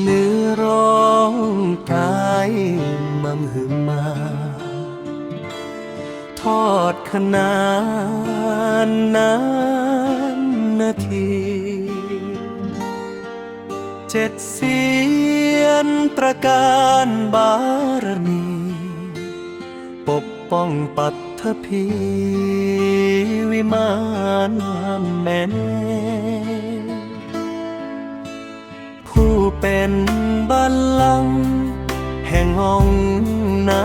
เนื้อร้องกายมัมหึมา ทอดขนานนานนาที เจ็ดเสียนตระการบารมี ปกป้องปัตถภีวิมานแม่ เป็นบัลลังก์แห่งห้องนา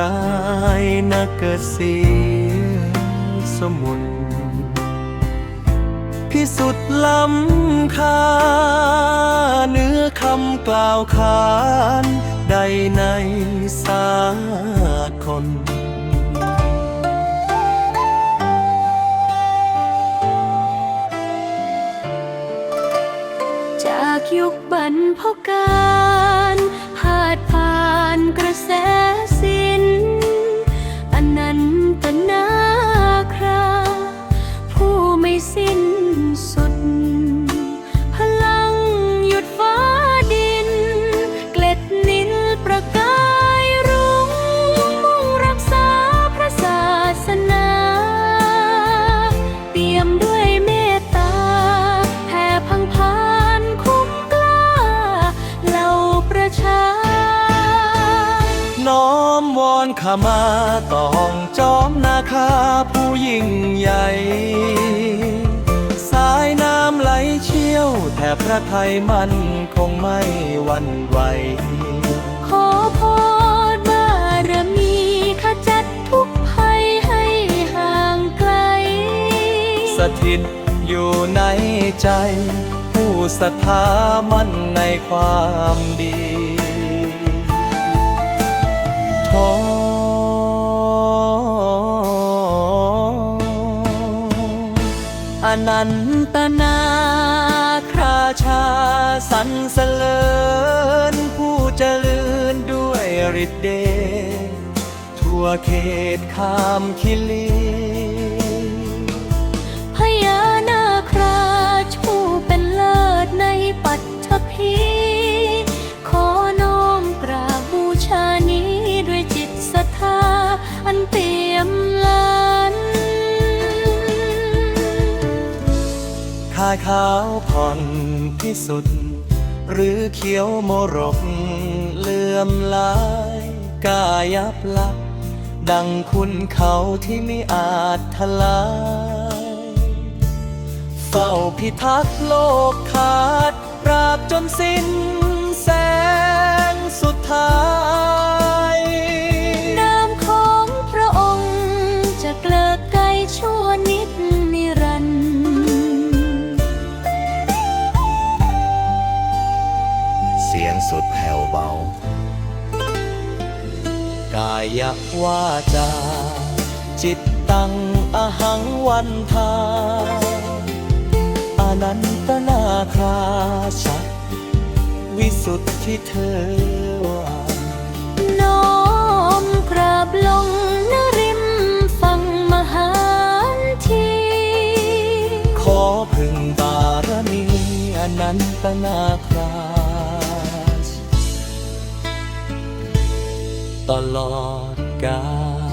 รายณ์นักเกษีสมุน พิสุทธิ์ล้ำค่าเนื้อคำกล่าวขานใดในสา จากยุคบรรพการพานผ่านกระแส อนขมาตองจอมนาคาผู้ยิ่งใหญ่ สายน้ำไหลเชี่ยวแถบพระไทยมันคงไม่หวันไหว ขอพรบารมีขจัดทุกภัยให้ห่างไกล สถิตอยู่ในใจ ผู้ศรัทธามั่นในความดี อนันตนาคราชาสรรเสริญผู้เจริญด้วยฤทธิ์เดชทั่วเขตขามคิลีพญานาครา ข้าขาวผ่อนที่สุดหรือเขียวโมรกเลื่อมลายกายับลับ ดังคุณเขาที่ไม่อาจทลาย เฝ้าพิทักษ์โลกขาด เสียงสุดแผ่วเบา กายยวาจา จิตตังอหังวันทาอนันตนาคาชัดวิสุทธิเธอว่าน้อมกราบลงนริมฝั่งมหาทีขอพึงบารมีอนันตนาครา ตลอดกาล